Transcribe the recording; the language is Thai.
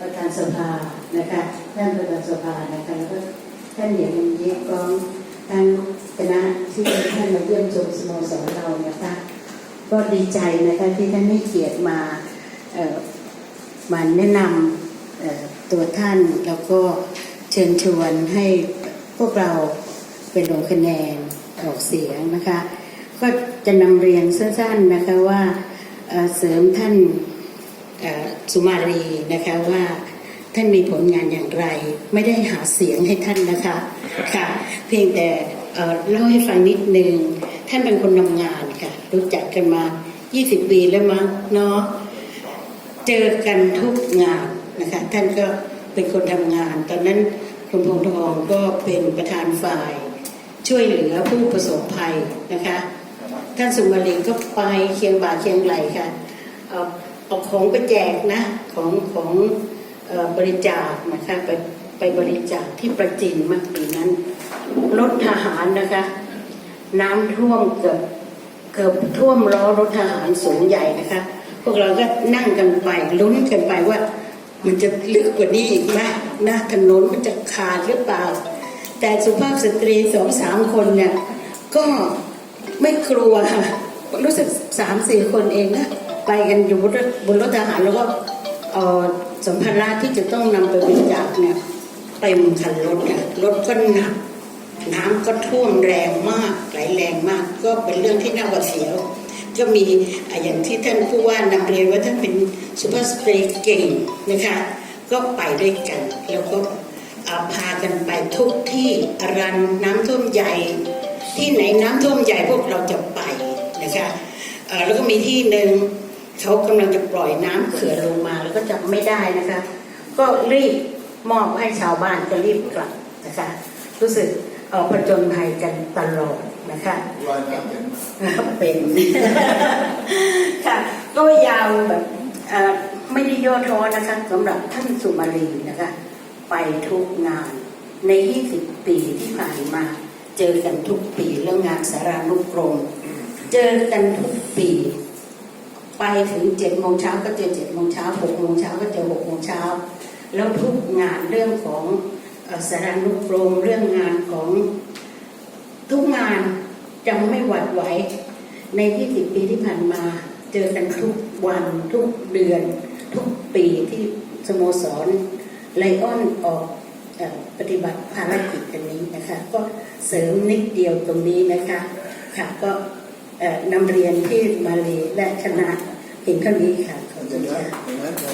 ประธานสภานะคะท่านประธานสภานะคะแล้วก็ท่านเหยียบเย็บกองท่านคณะที่ท่านมาเยี่ยมชมสโมสรเรานะคะก็ดีใจนะคะที่ท่านให้เกียรติมาเอ่อมาแนะนำเอ่อตัวท่านแล้วก็เชิญชวนให้พวกเราเป็นลงคะแนนออกเสียงนะคะ ก็จะนำเรียนสั้นๆนะคะว่าเสริมท่าน สุมาลีนะคะว่าท่านมีผลงานอย่างไร ไม่ได้หาเสียงให้ท่านนะคะค่ะ เพียงแต่เล่าให้ฟังนิดนึงท่านเป็นคนทำงานค่ะ รู้จักกันมา 20 ปีแล้วมั้งเนาะเจอกันทุกงานนะคะ ท่านก็เป็นคนทำงาน ตอนนั้นคุณพงทองก็เป็นประธานฝ่าย ช่วยเหลือผู้ประสบภัยนะคะ ท่านสุมาลีก็ไปเคียงบ่าเคียงไหลค่ะ เอาของไปแจกนะของของอบริจาคนะคะไปไปบริจาคที่ประจินมากปีนั้นรถทหารนะคะ น้ำท่วมเกือบเกือบท่วมล้อรถทหารสูงใหญ่นะคะ พวกเราก็นั่งกันไปลุ้นกันไปว่า มันจะลึกกว่านี้อีกไหมนะถนนมันจะขาดหรือเปล่า แต่สุภาพสตรีสองสามคนเนี่ยก็ไม่กลัวค่ะรู้สึกสามสี่คนเองนะ ไปกันอยู่บนรถบนรถทหารแล้วก็สัมภาระที่จะต้องนำไปบริจาคเนี่ยเต็มคันรถค่ะรถก็หนักน้ำก็ท่วมแรงมากไหลแรงมาก ก็เป็นเรื่องที่น่าหวาดเสียว ก็มีอย่างที่ท่านผู้ว่านำเรียนว่าท่านเป็นสุภาพสตรีเก่งนะคะก็ไปด้วยกัน แล้วก็าพากันไปทุกที่รันน้ำท่วมใหญ่ ที่ไหนน้ำท่วมใหญ่พวกเราจะไปนะคะแล้วก็มีที่หนึ่ง เขากำลังจะปล่อยน้ำเขื่อนลงมาแล้วก็จำไม่ได้นะคะ ก็รีบมอบให้ชาวบ้านก็รีบกลับนะคะ รู้สึกเออกผจญภัยกันตลอดนะคะว่ายน้ำเป็นเป็นค่ะก็พยายามแบบเอ่อไม่ได้ย่อท้อนะคะสำหรับท่านสุมาลีนะคะ ไปทุกงานใน 20 ปีที่ผ่านมา เจอกันทุกปีเรื่องงานสารานุกรม เจอกันทุกปี ไปถึงเจ็ดโมงเช้าก็เจอเจ็ดโมงเช้าหกโมงเช้าก็เจอหกโมงเช้าแล้วทุกงานเรื่องของสารานุกรมเรื่องงานของทุกงานจะไม่หวั่นไหวใน20ปีที่ผ่านมา เจอกันทุกวันทุกเดือน ทุกปีที่สโมสรไลออนออกปฏิบัติภารกิจอันนี้นะคะ ก็เสริมนิดเดียวตรงนี้นะคะค่ะก็ นำเรียนที่มาเลและคณะเห็นเท่านี้ค่ะขอบคุณค่ะ